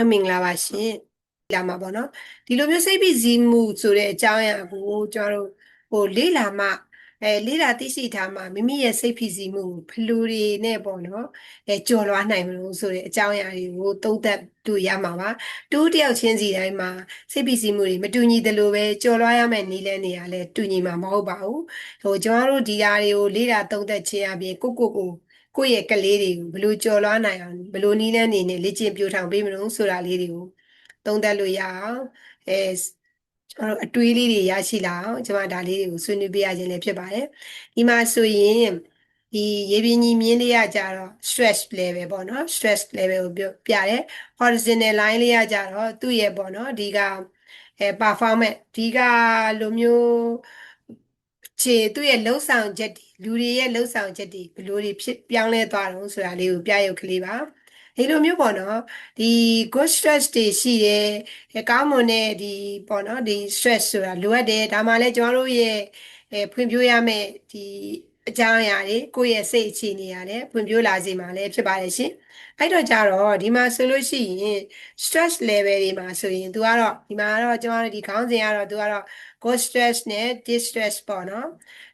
အမင်္ဂလာပါရှင်လာမှာပေါ့နော်ဒီလိုမျိုးစိတ်ဖိစီးမှုဆိုတဲ့အကြောင်းအရာကိုကျွန်တော်တို့ဟိုလေ့လာမှအဲလေ့လာသိရှိထားမှမိမိရဲ့စိတ်ဖိစီးမှုကိုဘယ်လိုတွေနဲ့ပေါ့နော်အဲကျော်လွှားနိုင်မလို့ဆိုတဲ့အကြောင်းအရာတွေကိုသုံးသပ်တွေ့ရမှာပါတူတယောက်ချင်းစီတိုင်းမှာစိတ်ဖိစီးမှုတွေမတူညီသလိုပဲကျော်လွှားရမယ့်နည်းလမ်းတွေကလည်းတူညီမှာမဟုတ်ပါဘူးဟိုကျွန်တော်တို့ဒီဟာတွေကိုလေ့လာသုံးသပ်ခြင်းအပြင်ကိုကိုကို ကိုယ့်ရဲ့ကလေးတွေကိုဘယ်လိုကြော်လွှားနိုင်အောင်ဘယ်လိုနည်းလမ်းနေနဲ့လေ့ကျင့်ပြထောင်ပေးမလို့ဆိုတာလေးတွေကိုသုံးသပ်လို့ရအောင်အဲကျွန်တော်တို့အတွေးလေးတွေရရှိလာအောင်ကျွန်မဒါလေးတွေကိုဆွေးနွေးပြရခြင်းလည်းဖြစ်ပါတယ်ဒီမှာဆိုရင်ဒီရေပြင်ကြီးမြင်းလေးကကြတော့ stress level ပေါ့နော် stress level ကိုပြောပြတယ် horizontal line လေးကကြတော့သူ့ရဲ့ပေါ့နော်ဒီကအဲ performance ဒီကလိုမျိုးခြေသူ့ရဲ့လှုပ်ဆောင်ချက်တွေ လူတွေရဲ့လှုပ်ဆောင်ချက်တွေဘယ်လိုတွေဖြစ်ပြောင်းလဲသွားတော့ဆိုတာလေးကိုပြရုပ်ကလေးပါဒီလိုမျိုးပေါ့နော်ဒီ good stress တွေရှိတယ်ကောင်းမွန်တဲ့ဒီပေါ့နော်ဒီ stress ဆိုတာလိုအပ်တယ်ဒါမှလည်းကျွန်တော်တို့ရဲ့အဲဖွံ့ဖြိုးရမယ့်ဒီအကြောင်းအရာတွေကိုယ့်ရဲ့စိတ်အခြေအနေရတယ်ဖွံ့ဖြိုးလာစေမှာလည်းဖြစ်ပါတယ်ရှင် အဲ့တော့ကြတော့ဒီမှာဆိုလို့ရှိရင် stress level တွေမှာဆိုရင် तू ကတော့ဒီမှာကတော့ကျွန်တော်တို့ဒီခေါင်းစဉ်ကတော့ तू ကတော့ good stress နဲ့ distress ပေါ့နော်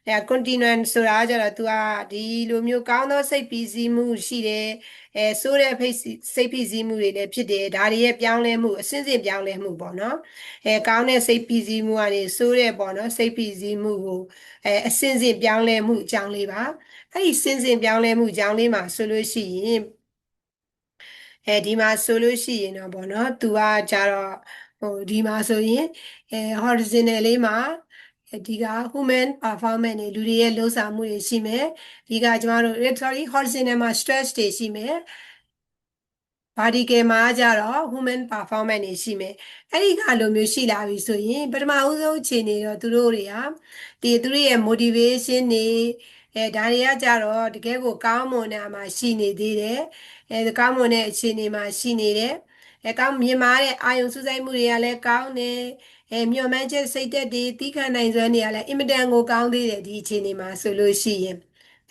အဲ continuant ဆိုတာကြတော့ तू ကဒီလိုမျိုးကောင်းသောစိတ်ပီစီးမှုရှိတယ်အဲဆိုးတဲ့ဖိတ်စိတ်ပီစီးမှုတွေလည်းဖြစ်တယ်ဒါတွေရဲ့ပြောင်းလဲမှုအစဉ်စဉ်ပြောင်းလဲမှုပေါ့နော်အဲကောင်းတဲ့စိတ်ပီစီးမှုကနေဆိုးတဲ့ပေါ့နော်စိတ်ပီစီးမှုကိုအဲအစဉ်စဉ်ပြောင်းလဲမှုအကြောင်းလေးပါအဲ့ဒီစဉ်စဉ်ပြောင်းလဲမှုအကြောင်းလေးမှာဆိုလို့ရှိရင် အဲဒီမှာဆိုလို့ရှိရင်တော့ပေါ့နော်သူကကြတော့ဟိုဒီမှာဆိုရင်အဲ horizontal လေးမှာဒီက human performance တွေလူတွေရဲ့လှုပ်ဆောင်မှုတွေရှိမယ်ဒီကကျမတို့ sorry horizontal မှာ stress တွေရှိမယ် vertical မှာကြတော့ human performance တွေရှိမယ်အဲ့ဒီကလိုမျိုးရှိလာပြီဆိုရင်ပထမဦးဆုံးအခြေအနေတော့သူတို့တွေကဒီသူတို့ရဲ့ motivation တွေ အဲဒါတွေကကြတော့တကယ်ကိုကောင်းမွန်တဲ့အမှာရှိနေသေးတယ်အဲကောင်းမွန်တဲ့အခြေအနေမှာရှိနေတယ်အဲကောင်းမြင်မာတဲ့အာယုံစူးစိုက်မှုတွေကလည်းကောင်းတယ်အဲမျှော်မှန်းချက်စိတ်သက်တွေတီးခံနိုင်စွမ်းတွေကလည်းအင်မတန်ကိုကောင်းသေးတယ်ဒီအခြေအနေမှာဆိုလို့ရှိရင်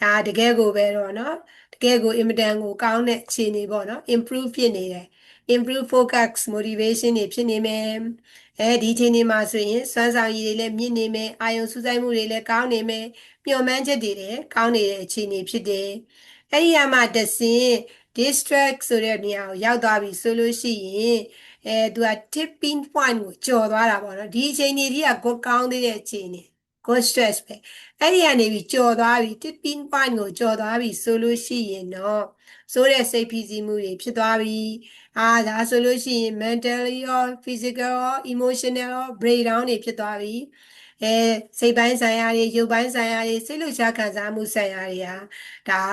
ဒါတကယ်ကိုပဲတော့နော်တကယ်ကိုအင်မတန်ကိုကောင်းတဲ့အခြေအနေပေါ့နော် improve ဖြစ်နေတယ် improve focus motivation တွေဖြစ်နေမယ်အဲဒီအချိန်ဒီမှာဆိုရင်စွမ်းဆောင်ရည်တွေလည်းမြင့်နေမယ်အာယုံစူးစိုက်မှုတွေလည်းကောင်းနေမယ်မျှော်မှန်းချက်တွေလည်းကောင်းနေတဲ့အခြေအနေဖြစ်တယ်အဲဒီအမှတဆင့် distract ဆိုတဲ့နေရာကိုရောက်သွားပြီဆိုလို့ရှိရင်အဲသူက tipping point ကိုကျော်သွားတာပေါ့နော်ဒီအချိန်ကြီးကကိုကောင်းသေးတဲ့အခြေအနေ good stress ပဲအဲ့ဒီကနေပြီးကြော်သွားပြီ tipping point ကိုကြော်သွားပြီဆိုလို့ရှိရင်တော့ဆိုတဲ့စိတ်ဖိစီးမှုတွေဖြစ်သွားပြီအာဒါဆိုလို့ရှိရင် mentally or physical or emotional or breakdown တွေဖြစ်သွားပြီအဲစိတ်ပိုင်းဆိုင်ရာတွေရုပ်ပိုင်းဆိုင်ရာတွေစိတ်လှုပ်ရှားခံစားမှုဆိုင်ရာတွေဟာဒါ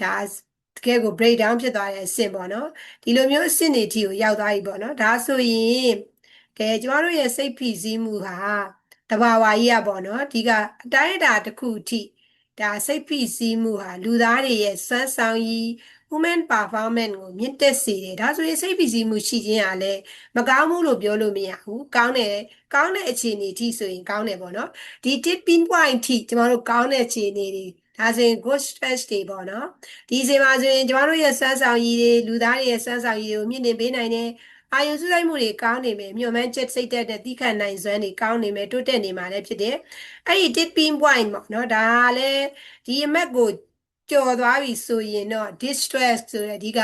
ဒါတကယ်ကို break down ဖြစ်သွားတဲ့အဆင့်ပေါ့နော်ဒီလိုမျိုးအဆင့်တွေအထိကိုရောက်သွားပြီပေါ့နော်ဒါဆိုရင်ကဲကျမတို့ရဲ့စိတ်ဖိစီးမှုဟာ တဘာဝကြီးอ่ะပေါ့နော်ဒီကအတိုင်းအတာတစ်ခုအထိဒါစိတ်ဖိစီးမှုဟာလူသားတွေရဲ့စွမ်းဆောင်ရည် human performance ကိုမြင့်တက်စေတယ်ဒါဆိုရင်စိတ်ဖိစီးမှုရှိခြင်းဟာလည်းမကောင်းဘူးလို့ပြောလို့မရဘူးကောင်းတယ်ကောင်းတဲ့အခြေအနေအထိဆိုရင်ကောင်းတယ်ပေါ့နော်ဒီ tipping point အထိကျမတို့ကောင်းတဲ့အခြေအနေတွေဒါဆိုရင် good stress တွေပေါ့နော်ဒီစီမှာဆိုရင်ကျမတို့ရဲ့စွမ်းဆောင်ရည်တွေလူသားတွေရဲ့စွမ်းဆောင်ရည်တွေကိုမြင့်တင်ပေးနိုင်တယ် အာယုံစုလိုက်မှုတွေကောင်းနေမယ်မြို့မှန်းချက်စိတ်သက်တဲ့တိခတ်နိုင်စွမ်းတွေကောင်းနေမယ်တိုးတက်နေမှာလည်းဖြစ်တယ်အဲ့ဒီ tipping point ပေါ့နော်ဒါလည်းဒီအမက်ကိုကျော်သွားပြီဆိုရင်တော့ distress ဆိုတဲ့ဒီက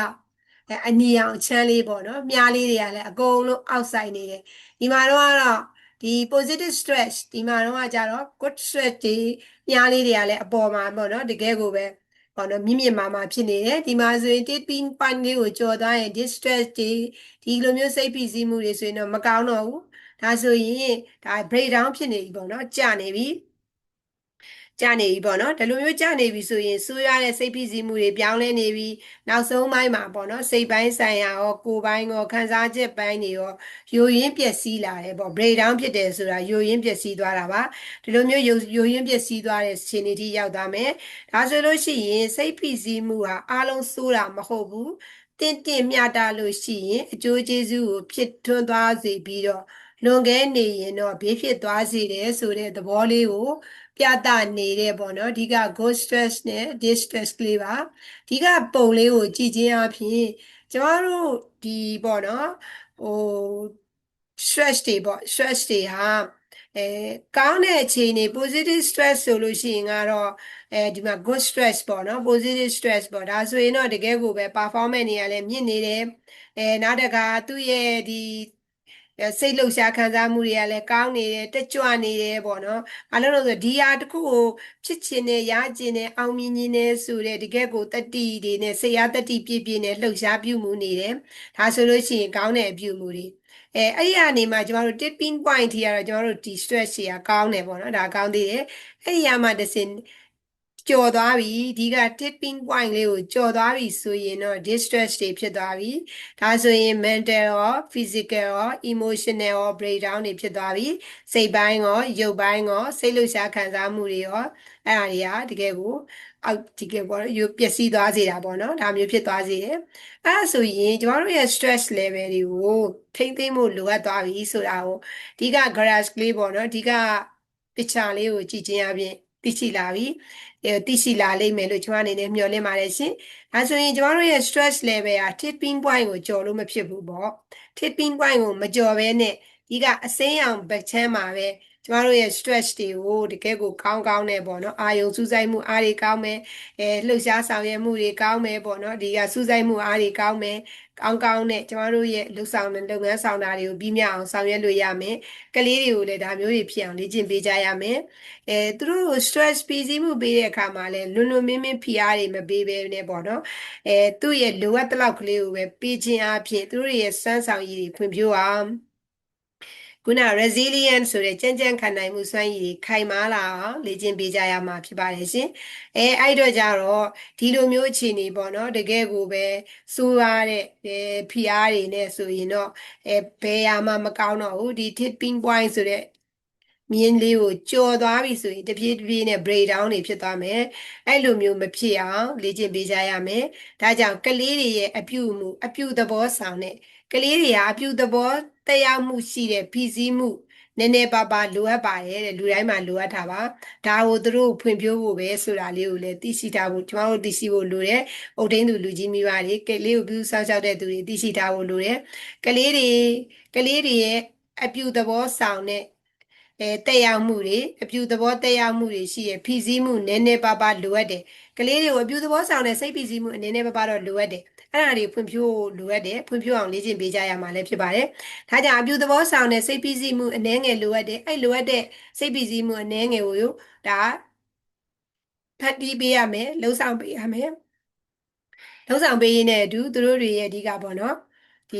အနီအောင်ချမ်းလေးပေါ့နော်မြားလေးတွေကလည်းအကုန်လုံးအောက်ဆိုင်နေတယ်ဒီမှာတော့ကတော့ဒီ positive stress ဒီမှာတော့ကြတော့ good stress တွေမြားလေးတွေကလည်းအပေါ်မှာပေါ့နော်တကယ်ကိုပဲ ပေါ့နော်မြင့်မြင့်မာမာဖြစ်နေတယ်ဒီမှာဆိုရင် tipping point လေးကိုကျော်သွားရင် distress တွေဒီလိုမျိုးစိတ်ဖိစီးမှုတွေဆိုရင်တော့မကောင်းတော့ဘူးဒါဆိုရင်ဒါ break down ဖြစ်နေပြီပေါ့နော်ကြာနေပြီ ကြာနေပြီပေါ့နော်ဒီလိုမျိုးကြာနေပြီဆိုရင်ဆိုးရတဲ့စိတ်ဖိစီးမှုတွေပြောင်းလဲနေပြီနောက်ဆုံးပိုင်းမှာပေါ့နော်စိတ်ပိုင်းဆိုင်ရာရောကိုယ်ပိုင်းရောခံစားချက်ပိုင်းတွေရောယိုရင်းပျက်စီးလာတယ်ပေါ့ break down ဖြစ်တယ်ဆိုတာယိုရင်းပျက်စီးသွားတာပါဒီလိုမျိုးယိုယိုရင်းပျက်စီးသွားတဲ့ခြေနေထိရောက်သွားမယ်ဒါဆိုလို့ရှိရင်စိတ်ဖိစီးမှုဟာအလုံးဆိုးတာမဟုတ်ဘူးတင့်တင့်မြတာလို့ရှိရင်အကျိုးကျေးဇူးကိုဖြစ်ထွန်းသွားစေပြီးတော့လွန်ကဲနေရင်တော့ဘေးဖြစ်သွားစေတယ်ဆိုတဲ့သဘောလေးကို ပြသနေတဲ့ပေါ့နော်ဒီက ghost stress နဲ့ distress လေးပါဒီကပုံလေးကိုကြည့်ခြင်းအပြင်ကျမတို့ဒီပေါ့နော်ဟို stress တွေပေါ့ stress တွေဟာအဲကောင်းတဲ့အခြေအနေ positive stress ဆိုလို့ရှိရင်ကတော့အဲဒီမှာ good stress ပေါ့နော် positive stress ပေါ့ဒါဆိုရင်တော့တကယ်ကိုပဲ performance တွေကလည်းမြင့်နေတယ်အဲနောက်တကသူ့ရဲ့ဒီ စိတ်လှုပ်ရှားခံစားမှုတွေကလည်းကောင်းနေတယ်တက်ကြွနေတယ်ပေါ့နော်။ဘာလို့လဲဆိုဒီဟာတစ်ခုကိုဖြစ်ချင်တယ်ရချင်တယ်အောင်မြင်ခြင်းနဲ့ဆိုတဲ့တကယ်ကိုတတိတွေနဲ့စိတ်အားတတိပြည့်ပြည့်နဲ့လှုပ်ရှားပြုမှုနေတယ်။ဒါဆိုလို့ရှိရင်ကောင်းတဲ့အပြုမှုတွေအဲအဲ့ဒီအနေမှာကျမတို့ tipping point ထိကတော့ကျမတို့ဒီ stress တွေကကောင်းတယ်ပေါ့နော်ဒါကောင်းသေးတယ်အဲ့ဒီအမှာတစ်စင် ကြော်သွားပြီဒီက tipping point လေးကိုကြော်သွားပြီဆိုရင်တော့ distress တွေဖြစ်သွားပြီဒါဆိုရင် mental ရော physical ရော emotional ရော breakdown တွေဖြစ်သွားပြီစိတ်ပိုင်းရောရုပ်ပိုင်းရောစိတ်လှုပ်ရှားခံစားမှုတွေရောအဲ့ဒါတွေကတကယ်ကိုအောက်ဒီကပေါ့နော်ပျက်စီးသွားစေတာပေါ့နော်ဒါမျိုးဖြစ်သွားစေတယ်အဲ့ဒါဆိုရင်ကျမတို့ရဲ့ stress level တွေကိုထိမ့်သိမ်းဖို့လိုအပ်သွားပြီဆိုတာကိုဒီက graph လေးပေါ့နော်ဒီက picture လေးကိုကြည့်ခြင်းအပြင် သိရှိလာပြီသိရှိလာလိမ့်မယ်လို့ကျွန်မအနေနဲ့မျှော်လင့်ပါတယ်ရှင်။ဒါဆိုရင်ကျွန်တော်တို့ရဲ့ stress level ဟာ tipping point ကိုကျော်လို့မဖြစ်ဘူးပေါ့။ tipping point ကိုမကျော်ဘဲနဲ့ဒီကအစိမ်းအောင်ဘက်ချမ်းမှာပဲ ကျမတို့ရဲ့ stress တွေကိုတကယ်ကိုကောင်းကောင်းနဲ့ပေါ့နော်အာယုံစူးစိုက်မှုအားတွေကောင်းမယ်အဲလှုပ်ရှားဆောင်ရွက်မှုတွေကောင်းမယ်ပေါ့နော်ဒီကစူးစိုက်မှုအားတွေကောင်းမယ်ကောင်းကောင်းနဲ့ကျမတို့ရဲ့လှုပ်ဆောင်တဲ့လုပ်ငန်းဆောင်တာတွေကိုပြီးမြောက်အောင်ဆောင်ရွက်လို့ရမယ်ကလေးတွေကိုလည်းဒါမျိုးတွေဖြစ်အောင်လေ့ကျင့်ပေးကြရမယ်အဲသူတို့ကို stress ပြီးစီးမှုပေးတဲ့အခါမှာလည်းလွန်လွန်မင်းမင်းဖိအားတွေမပေးဘဲနဲ့ပေါ့နော်အဲသူ့ရဲ့လိုအပ်တဲ့လောက်ကလေးကိုပဲပေးခြင်းအပြင်သူတို့ရဲ့စွမ်းဆောင်ရည်တွေဖွံ့ဖြိုးအောင် ခုန resilient ဆိုတဲ့ကြံ့ကြံ့ခံနိုင်မှုစွမ်းရည်တွေခိုင်မာလာအောင်လေ့ကျင့်ပေးကြရမှာဖြစ်ပါတယ်ရှင်။အဲအဲ့တော့ကြတော့ဒီလိုမျိုးအခြေအနေပေါ့နော်တကယ်ကိုပဲစိုးရတဲ့ဖိအားတွေနဲ့ဆိုရင်တော့အဲဘယ်ရာမှမကောင်းတော့ဘူးဒီ tipping point ဆိုတဲ့ မြင်းလေးကိုကြော်သွားပြီဆိုရင်တပြေးတပြေးနဲ့ break down တွေဖြစ်သွားမယ်အဲ့လိုမျိုးမဖြစ်အောင်လေ့ကျင့်ပေးကြရမယ်ဒါကြောင့်ကလေးတွေရဲ့အပြုအမူအပြုသဘောဆောင်တဲ့ကလေးတွေဟာအပြုသဘောတရားမှုရှိတဲ့ဖိစီးမှုနည်းနည်းပါးပါးလိုအပ်ပါတယ်တဲ့လူတိုင်းမှာလိုအပ်တာပါဒါကိုသူတို့ဖွင့်ပြဖို့ပဲဆိုတာလေးကိုလည်းသိရှိထားဖို့ကျွန်တော်တို့သိရှိဖို့လိုတယ်အုတ်ထင်းသူလူကြီးမိဘတွေကလေးကိုပြုစောင့်ရှောက်တဲ့သူတွေသိရှိထားဖို့လိုတယ်ကလေးတွေကလေးတွေရဲ့အပြုသဘောဆောင်တဲ့ အဲတက်ရောက်မှုတွေအပြူသဘောတက်ရောက်မှုတွေရှိရဖိစီးမှုနည်းနည်းပါးပါးလိုအပ်တယ်ကလေးတွေကိုအပြူသဘောဆောင်တဲ့စိတ်ဖိစီးမှုနည်းနည်းပါးပါးတော့လိုအပ်တယ်အဲ့ဒါတွေဖွံ့ဖြိုးလိုအပ်တယ်ဖွံ့ဖြိုးအောင်လေ့ကျင့်ပေးကြရမှာလည်းဖြစ်ပါတယ်ဒါကြောင့်အပြူသဘောဆောင်တဲ့စိတ်ဖိစီးမှုအနည်းငယ်လိုအပ်တယ်အဲ့လိုအပ်တဲ့စိတ်ဖိစီးမှုအနည်းငယ်ကိုဒါဖတ်ပြီးပေးရမယ်လှုပ်ဆောင်ပေးရမယ်လှုပ်ဆောင်ပေးရင်းနဲ့အတူသူတို့တွေရဲ့အဓိကပေါ့နော်ဒီ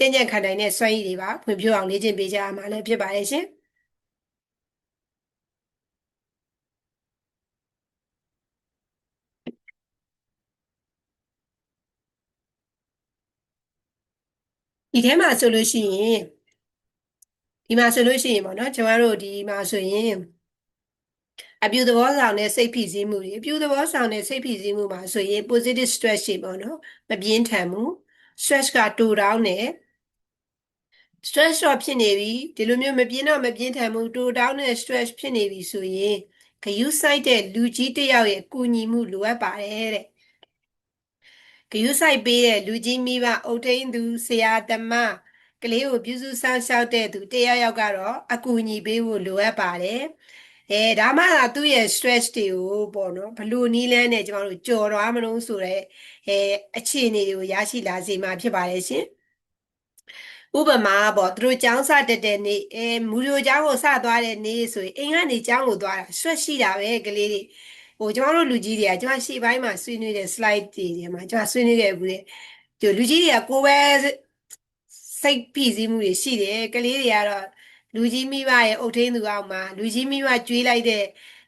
ကြင်ကြံခံနိုင်တဲ့စွမ်းရည်တွေပါဖွံ့ဖြိုးအောင်လေ့ကျင့်ပေးကြရမှာလည်းဖြစ်ပါတယ်ရှင်ဒီထဲမှာဆိုလို့ရှိရင်ဒီမှာဆိုလို့ရှိရင်ပေါ့နော်ကျွန်တော်တို့ဒီမှာဆိုရင်အပြုသဘောဆောင်တဲ့စိတ်ဖိစီးမှုတွေအပြုသဘောဆောင်တဲ့စိတ်ဖိစီးမှုမှာဆိုရင် positive stress ရှိပေါ့နော်မပြင်းထန်ဘူး stress ကတူတောင်းတယ် stress တော့ဖြစ်နေပြီဒီလိုမျိုးမပြင်းတော့မပြင်းထန်မှုတူတောင်းတဲ့ stress ဖြစ်နေပြီဆိုရင်ဂယုစိုက်တဲ့လူကြီးတယောက်ရဲ့ကူညီမှုလိုအပ်ပါတယ်တဲ့ဂယုစိုက်ပေးတဲ့လူကြီးမိဘအုတ်ထိန်သူဆရာသမားကလေးကိုပြုစုစောင့်ရှောက်တဲ့သူတယောက်ယောက်ကတော့အကူအညီပေးဖို့လိုအပ်ပါတယ်အဲဒါမှသာသူ့ရဲ့ stress တွေကိုပေါ့နော်ဘလို့နီးလန်းနဲ့ကျမတို့ကြော်သွားမလို့ဆိုတော့အဲအခြေအနေတွေကိုရရှိလာစေမှာဖြစ်ပါတယ်ရှင် ဥပမာပေါ့သူတို့ကျောင်းစတက်တဲ့နေ့အဲမူလိုကျောင်းကိုစသွားတဲ့နေ့ဆိုရင်အိမ်ကနေကျောင်းကိုသွားတာဆွက်ရှိတာပဲကလေးတွေဟိုကျမတို့လူကြီးတွေကကျမရှေ့ပိုင်းမှာဆွေးနွေးတဲ့ slide တွေထဲမှာကျမဆွေးနွေးခဲ့ဘူးလေဒီလူကြီးတွေကကိုယ်ပဲစိတ်ဖိစီးမှုတွေရှိတယ်ကလေးတွေကတော့လူကြီးမိဘရဲ့အုတ်ထင်းသူအောက်မှာလူကြီးမိဘကျွေးလိုက်တဲ့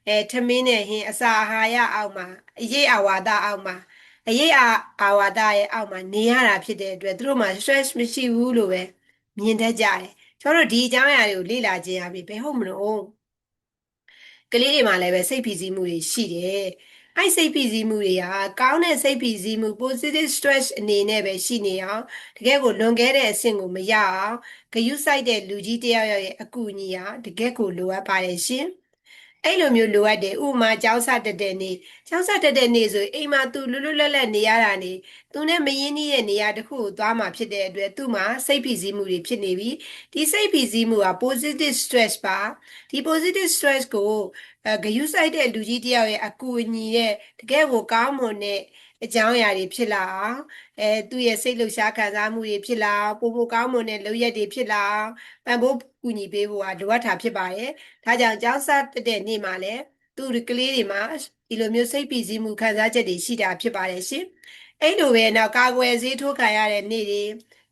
အဲထမင်းနဲ့ဟင်းအစာအာဟာရအောက်မှာအရေးအဝါဒအောက်မှာ အရေးအာဝါဒရဲ့အောက်မှာနေရတာဖြစ်တဲ့အတွက်သူတို့မှာ stress မရှိဘူးလို့ပဲမြင်တတ်ကြတယ်ကျွန်တော်တို့ဒီအကြောင်းအရာတွေကိုလေ့လာခြင်းအပြင်ဘယ်ဟုတ်မလို့ကလေးတွေမှာလည်းပဲစိတ်ဖိစီးမှုတွေရှိတယ်အဲ့စိတ်ဖိစီးမှုတွေဟာကောင်းတဲ့စိတ်ဖိစီးမှု positive stress အနေနဲ့ပဲရှိနေအောင်တကယ်ကိုလွန်ခဲ့တဲ့အဆင့်ကိုမရအောင်ဂယုစိုက်တဲ့လူကြီးတယောက်ရဲ့အကူအညီဟာတကယ်ကိုလိုအပ်ပါတယ်ရှင် အဲ့လိုမျိုးလိုအပ်တယ်ဥပမာကျောင်းစတက်တဲ့နေ့ကျောင်းစတက်တဲ့နေ့ဆိုအိမ်မှာသူလွတ်လွတ်လပ်လပ်နေရတာနေသူနဲ့မရင်းနှီးတဲ့နေရာတစ်ခုကိုသွားမှာဖြစ်တဲ့အတွက်သူ့မှာစိတ်ဖိစီးမှုတွေဖြစ်နေပြီဒီစိတ်ဖိစီးမှုက positive stress ပါဒီ positive stress ကိုအဲဂယုစိုက်တဲ့လူကြီးတယောက်ရဲ့အကူအညီရဲ့တကယ်ကိုကောင်းမွန်တဲ့ အကြောင်းအရာတွေဖြစ်လာအောင်အဲသူ့ရဲ့စိတ်လှုပ်ရှားခံစားမှုတွေဖြစ်လာအောင်ပုံပုံကောင်းမွန်တဲ့လုပ်ရက်တွေဖြစ်လာအောင်ပံ့ပိုးကူညီပေးဖို့ကလိုအပ်တာဖြစ်ပါတယ်။ဒါကြောင့်ကျောင်းစားတက်တဲ့နေ့မှာလည်းသူ့ကလေးတွေမှာဒီလိုမျိုးစိတ်ပီစီးမှုခံစားချက်တွေရှိတာဖြစ်ပါတယ်ရှင်။အဲ့လိုပဲနောက်ကာကွယ်ဆေးထိုးခံရတဲ့နေ့တွေ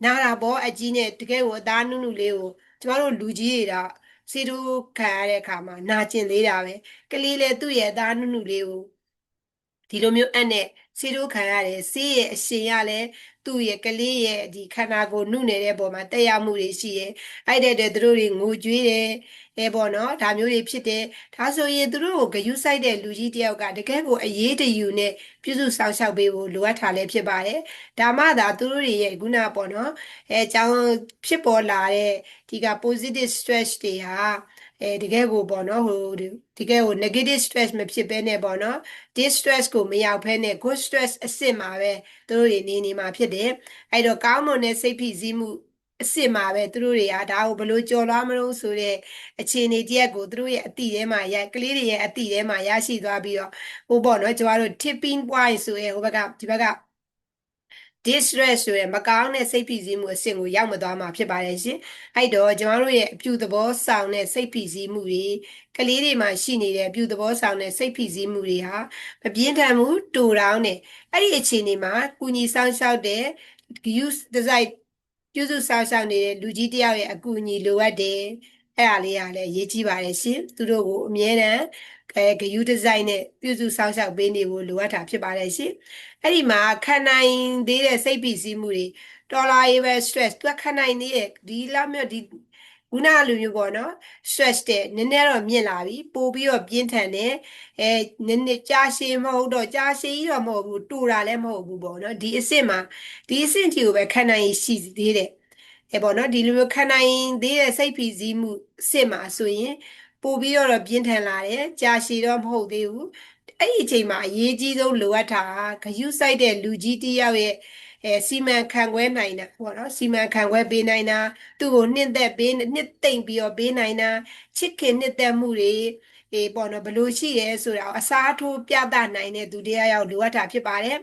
နာတာဘောအကြီးနဲ့တကယ်ကိုအသားနုနုလေးကိုကျမတို့လူကြီးတွေတော့ဆေးထိုးခံရတဲ့အခါမှာနာကျင်သေးတာပဲ။ကလေးလည်းသူ့ရဲ့အသားနုနုလေးကို ဒီလိုမျိုးအပ်နဲ့ဆေးထိုးခံရတယ်ဆေးရဲ့အရှင်ရလည်းသူ့ရဲ့ကလေးရဲ့ဒီခန္ဓာကိုယ်နှုတ်နေတဲ့ပုံမှာတက်ရောက်မှုတွေရှိတယ်အဲ့တဲ့တဲ့သူတို့တွေငိုကြွေးတယ်အဲပေါ့နော်ဒါမျိုးတွေဖြစ်တယ်ဒါဆိုရင်သူတို့ကိုဂယုစိုက်တဲ့လူကြီးတယောက်ကတကယ်ကိုအရေးတယူနဲ့ပြုစုဆောင်ရှောက်ပေးဖို့လိုအပ်တာလည်းဖြစ်ပါတယ်ဒါမှသာသူတို့တွေရဲ့ခုနပေါ့နော်အဲအကြောင်းဖြစ်ပေါ်လာတဲ့ဒီက positive stress တွေဟာ အဲတကယ်ကိုပေါ့နော်ဟိုတကယ်ကို negative stress မဖြစ်ဘဲနဲ့ပေါ့နော် distress ကိုမရောက်ဘဲနဲ့ good stress အစစ်မှာပဲသူတို့တွေနေနေမှာဖြစ်တယ်အဲ့တော့ကောင်းမွန်တဲ့စိတ်ဖိစီးမှုအစ်စ်မှာပဲသူတို့တွေကဒါကိုဘလို့ကြော်လွှားမလို့ဆိုတဲ့အခြေအနေတရက်ကိုသူတို့ရဲ့အတိထဲမှာရကလေးတွေရဲ့အတိထဲမှာရရှိသွားပြီးတော့ဟိုပေါ့နော်ကျမတို့ tipping point ဆိုရဲဟိုဘက်ကဒီဘက်က distress ဆိုရယ်မကောင်းတဲ့စိတ်ဖိစီးမှုအဆင့်ကိုရောက်မသွားမှာဖြစ်ပါတယ်ရှင်။အဲ့တော့ကျမတို့ရဲ့အပြုသဘောဆောင်တဲ့စိတ်ဖိစီးမှုတွေကလေးတွေမှာရှိနေတဲ့အပြုသဘောဆောင်တဲ့စိတ်ဖိစီးမှုတွေဟာမပြင်းထန်ဘူးတူတောင်းတယ်။အဲ့ဒီအခြေအနေမှာကုညီဆောင်ရှောက်တဲ့ use design ပြုစုဆောင်ရှောက်နေတဲ့လူကြီးတယောက်ရဲ့အကူအညီလိုအပ်တယ်။အဲ့ဒါလေးကလည်းရေးကြည့်ပါတယ်ရှင်။သူတို့ကိုအမြဲတမ်း အဲဂယူဒီဇိုင်းနဲ့ပြုစုဆောင်ရှောက်ပေးနေဖို့လိုအပ်တာဖြစ်ပါတယ်ရှင်။အဲ့ဒီမှာခံနိုင်သေးတဲ့စိတ်ဖိစီးမှုတွေတော်လာရေးပဲ stress သူကခံနိုင်သေးတဲ့ဒီလောက်မျိုးဒီခုနလိုမျိုးပေါ့နော် stress တဲ့နည်းနည်းတော့မြင့်လာပြီပို့ပြီးတော့ပြင်းထန်တယ်အဲနည်းနည်းကြာရှည်မဟုတ်တော့ကြာရှည်ကြီးတော့မဟုတ်ဘူးတူတာလည်းမဟုတ်ဘူးပေါ့နော်ဒီအဆင့်မှာဒီအဆင့်တီကိုပဲခံနိုင်ရှိသေးတယ်အဲပေါ့နော်ဒီလိုမျိုးခံနိုင်သေးတဲ့စိတ်ဖိစီးမှုအဆင့်မှာဆိုရင် ပို့ပြီးတော့ပြင်းထန်လာတယ်ကြာရှည်တော့မဟုတ်သေးဘူးအဲ့ဒီအချိန်မှာအရေးကြီးဆုံးလိုအပ်တာကဂယုစိုက်တဲ့လူကြီးတယောက်ရဲ့အဲစီမံခန့်ခွဲနိုင်တာပေါ့နော်စီမံခန့်ခွဲပေးနိုင်တာသူ့ကိုနှစ်သက်ပေးနှစ်သိမ့်ပြီးတော့ပေးနိုင်တာချစ်ခင်နှစ်သက်မှုတွေအေးပေါ့နော်ဘလို့ရှိရဲဆိုတာအစားထိုးပြသနိုင်တဲ့သူတရားရောက်လိုအပ်တာဖြစ်ပါတယ်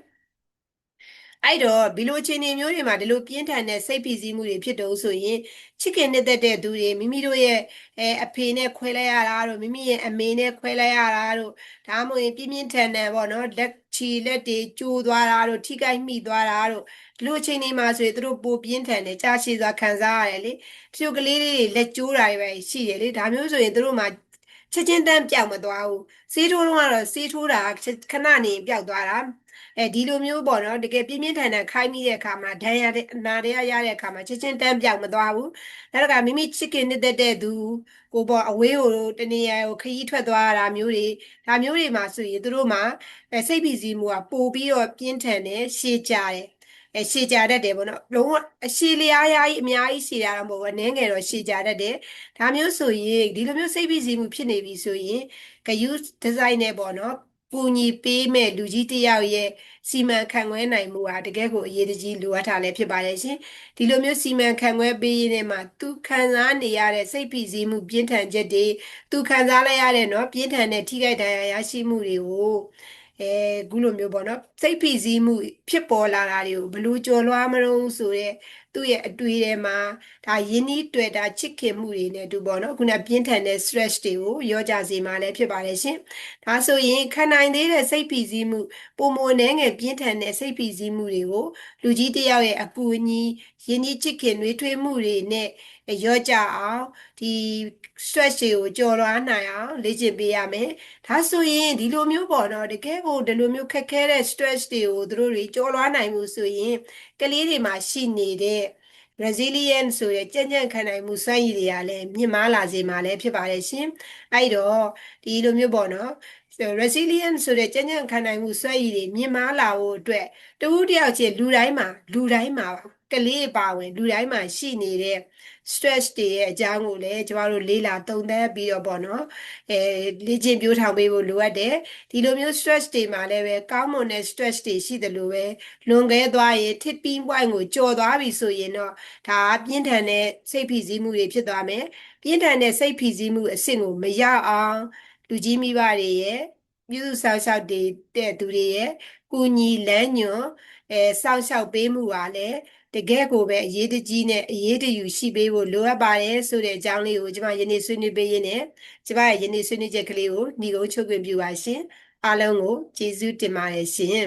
အဲ့တော့ဒီလိုအခြေအနေမျိုးတွေမှာဒီလိုပြင်းထန်တဲ့စိတ်ဖိစီးမှုတွေဖြစ်တော့ဆိုရင်ချစ်ခင်နေတဲ့တဲ့သူတွေမိမိတို့ရဲ့အဲအဖေနဲ့ခွဲလိုက်ရတာတို့မိမိရဲ့အမေနဲ့ခွဲလိုက်ရတာတို့ဒါမှမဟုတ်ပြင်းပြင်းထန်ထန်ပေါ့နော်လက်ချီလက်တွေကျိုးသွားတာတို့ထိခိုက်မိသွားတာတို့ဒီလိုအချိန်တွေမှာဆိုရင်သူတို့ပိုပြင်းထန်တယ်ကြာရှည်စွာခံစားရတယ်လေတချို့ကလေးတွေလက်ကျိုးတာတွေပဲရှိတယ်လေဒါမျိုးဆိုရင်သူတို့မှာချက်ချင်းတန်းပြောက်မသွားဘူးစေးထိုးတော့ကတော့စေးထိုးတာခဏနေပြောက်သွားတာ အဲဒီလိုမျိုးပေါ့နော်တကယ်ပြင်းပြင်းထန်ထန်ခိုင်းမိတဲ့အခါမှာဒဏ်ရာတဲ့နာရရတဲ့အခါမှာချက်ချင်းတန်းပြောက်မသွားဘူးနောက်တစ်ခါမိမိချစ်ခင်နေတဲ့တဲ့သူကိုပေါ့အဝေးကိုတနေရာကိုခရီးထွက်သွားတာမျိုးတွေဒါမျိုးတွေမှာဆိုရင်သူတို့မှာစိတ်ဖိစီးမှုကပိုပြီးတော့ပြင်းထန်တယ်ရှည်ကြတယ်အဲရှည်ကြတတ်တယ်ပေါ့နော်လုံးဝအရှည်လျားရာကြီးအများကြီးရှည်ရတာမဟုတ်ဘူးအနည်းငယ်တော့ရှည်ကြတတ်တယ်ဒါမျိုးဆိုရင်ဒီလိုမျိုးစိတ်ဖိစီးမှုဖြစ်နေပြီဆိုရင်ဂယုဒီဇိုင်းနဲ့ပေါ့နော် ပူညီပေးမဲ့လူကြီးတယောက်ရဲ့စီမံခန့်ခွဲနိုင်မှုဟာတကယ်ကိုအရေးကြီးလိုအပ်တာလည်းဖြစ်ပါတယ်ရှင်ဒီလိုမျိုးစီမံခန့်ခွဲပေးရတဲ့မှာသူခံစားနေရတဲ့စိတ်ဖိစီးမှုပြင်းထန်ချက်တွေသူခံစားလိုက်ရတဲ့เนาะပြင်းထန်တဲ့ထိခိုက်ဒဏ်ရာရရှိမှုတွေကို အဲခုလိုမျိုးပေါ့နော်စိတ်ဖိစီးမှုဖြစ်ပေါ်လာတာတွေကိုဘလို့ကြော်လွှားမလို့ဆိုတဲ့သူ့ရဲ့အတွေ့ထဲမှာဒါယင်းဤတွေ့တာချစ်ခင်မှုတွေနဲ့တူပေါ့နော်ခုနပြင်းထန်တဲ့ stress တွေကိုရောကြစေမှာလည်းဖြစ်ပါတယ်ရှင်ဒါဆိုရင်ခံနိုင်သေးတဲ့စိတ်ဖိစီးမှုပုံမနှဲငယ်ပြင်းထန်တဲ့စိတ်ဖိစီးမှုတွေကိုလူကြီးတယောက်ရဲ့အကူအညီယင်းဤချစ်ခင်နှွေးထွေးမှုတွေနဲ့ ရောကြအောင်ဒီ stress တွေကိုကြော်လွှားနိုင်အောင်လေ့ကျင့်ပေးရမယ်ဒါဆိုရင်ဒီလိုမျိုးပေါ့နော်တကယ်ကိုဒီလိုမျိုးခက်ခဲတဲ့ stress တွေကိုသူတို့တွေကြော်လွှားနိုင်မှုဆိုရင်ကလေးတွေမှာရှိနေတဲ့ resilient ဆိုတဲ့ကြံ့ကြံ့ခံနိုင်မှုစွမ်းရည်တွေကလည်းမြင့်မားလာစေမှာလည်းဖြစ်ပါတယ်ရှင်။အဲ့တော့ဒီလိုမျိုးပေါ့နော် resilient ဆိုတဲ့ကြံ့ကြံ့ခံနိုင်မှုစွမ်းရည်တွေမြင့်မားလာဖို့အတွက်တဦးတယောက်ချင်းလူတိုင်းမှာလူတိုင်းမှာ ကလေးအပါဝင်လူတိုင်းမှာရှိနေတဲ့ stress တွေရဲ့အကြောင်းကိုလည်းကျမတို့လေ့လာသုံးသပ်ပြီးတော့ပေါ့နော်အဲလေ့ကျင့်ပြိုးထောင်ပေးဖို့လိုအပ်တယ်ဒီလိုမျိုး stress တွေမှာလည်းပဲကောင်းမွန်တဲ့ stress တွေရှိတယ်လို့ပဲလွန်ခဲ့သွားရင် tipping point ကိုကျော်သွားပြီဆိုရင်တော့ဒါပြင်းထန်တဲ့စိတ်ဖိစီးမှုတွေဖြစ်သွားမယ်ပြင်းထန်တဲ့စိတ်ဖိစီးမှုအဆင့်ကိုမရောက်အောင်လူကြီးမိဘတွေရဲ့ပြုစုဆောင်ရှောက်တဲ့သူတွေရဲ့ကူညီလမ်းညွှန် အဲစောင့်ရှောက်ပေးမှုပါလေတကယ်ကိုပဲအရေးတကြီးနဲ့အရေးတယူရှိပေးဖို့လိုအပ်ပါတယ်ဆိုတဲ့အကြောင်းလေးကိုကျွန်မယနေ့ဆွေးနွေးပေးရင်းနဲ့ကျွန်မရဲ့ယနေ့ဆွေးနွေးချက်ကလေးကိုညီကုန်းချုပ်ခွင့်ပြုပါရှင်အားလုံးကိုကျေးဇူးတင်ပါတယ်ရှင်